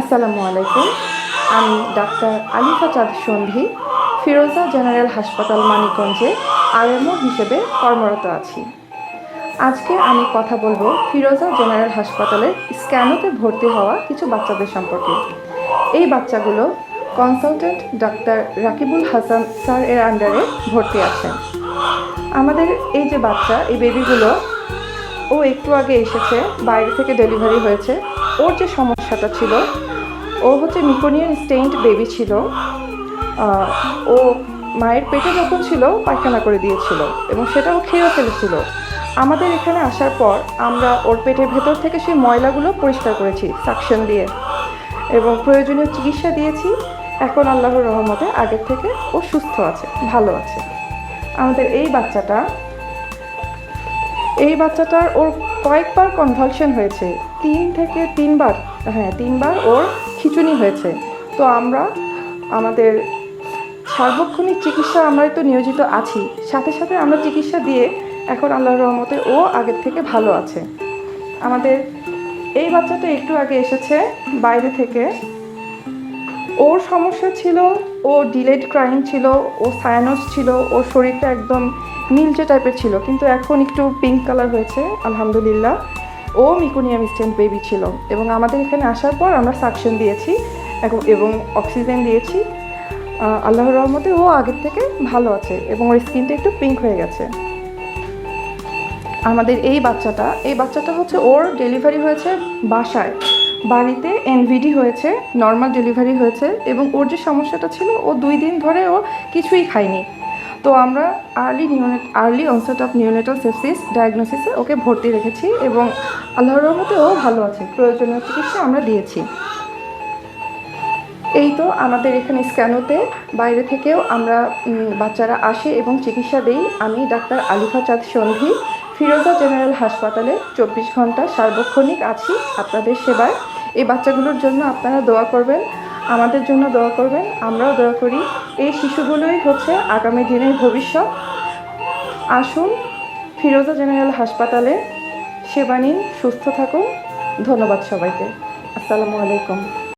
আসসালামু আলাইকুম। আমি ডাক্তার আলিফা চাঁদ সন্ধি, ফিরোজা জেনারেল হাসপাতাল মানিকগঞ্জে আরএমও হিসেবে কর্মরত আছি। আজকে আমি কথা বলব ফিরোজা জেনারেল হাসপাতালে স্ক্যানোতে ভর্তি হওয়া কিছু বাচ্চাদের সম্পর্কে। এই বাচ্চাগুলো consultant doctor Rakibul Hasan sir এর আন্ডারে ভর্তি আছেন। আমাদের এই যে বাচ্চা, এই বেবিগুলো ও একটু আগে এসেছে, বাইরে থেকে ডেলিভারি হয়েছে। ওর যে সমস্যাটা ছিল, ও হচ্ছে মিকোনিয়ান স্টেইনড বেবি ছিল। ও মায়ের পেটে যখন ছিল পায়খানা করে দিয়েছিল এবং সেটাও খেয়েও ফেলেছিল। আমাদের এখানে আসার পর আমরা ওর পেটের ভেতর থেকে সেই ময়লাগুলো পরিষ্কার করেছি সাকশন দিয়ে। এবং প্রয়োজনীয় চিকিৎসা দিয়েছি। এখন আল্লাহর রহমতে আগের থেকে ও সুস্থ আছে, ভালো আছে। আমাদের এই বাচ্চাটা এই বাচ্চাটার ওর কয়েকবার কনভালশন হয়েছে। তিন থেকে তিনবার হ্যাঁ তিনবার ওর খিচুনি হয়েছে। তো আমরা আমাদের সার্বক্ষণিক চিকিৎসা আমরাই তো নিয়োজিত আছি। সাথে সাথে আমরা চিকিৎসা দিয়ে এখন আল্লাহর রহমতে ও আগের থেকে ভালো আছে। আমাদের এই বাচ্চাটা একটু আগে এসেছে বাইরে থেকে। ওর সমস্যা ছিল, ও ডিলেড ক্রাইম ছিল, ও সায়ানোস ছিল, ওর শরীরটা একদম নীলচে টাইপের ছিল। কিন্তু এখন একটু পিঙ্ক কালার হয়েছে, আলহামদুলিল্লাহ। ও মিকুনিয়াম স্টেন্ট বেবি ছিল এবং আমাদের এখানে আসার পর আমরা সাকশন দিয়েছি এবং অক্সিজেন দিয়েছি। আল্লাহর রহমতে ও আগের থেকে ভালো আছে এবং ওর স্কিনটা একটু পিঙ্ক হয়ে গেছে। আমাদের এই বাচ্চাটা এই বাচ্চাটা হচ্ছে ওর ডেলিভারি হয়েছে বাসায়। বাড়িতে এনভিডি হয়েছে নর্মাল ডেলিভারি হয়েছে এবং ওর যে সমস্যাটা ছিল, ও দুই দিন ধরে ও কিছুই খায়নি। তো আমরা early neonate early onset of neonatal sepsis ডায়াগনোসিসে okay ভর্তি রেখেছি এবং আল্লাহর রহমতে ও ভালো আছে, প্রয়োজনীয় চিকিৎসা আমরা দিয়েছি। এই তো আমাদের এখানে স্ক্যানোতে বাইরে থেকেও আমরা বাচ্চারা আসে এবং চিকিৎসা দেই। আমি ডাক্তার আলিফা চাঁদ সন্ধি ফিরোজা জেনারেল হাসপাতালে চব্বিশ ঘণ্টা সার্বক্ষণিক আছি আপনাদের সেবায় এই বাচ্চাগুলোর জন্য আপনারা দোয়া করবেন, আমাদের জন্য দোয়া করবেন, আমরাও দোয়া করি। এই শিশুগুলোই হচ্ছে আগামী দিনের ভবিষ্যৎ। আসুন ফিরোজা জেনারেল হাসপাতালে সেবা নিন, সুস্থ থাকুন। ধন্যবাদ সবাইকে। আসসালামু আলাইকুম।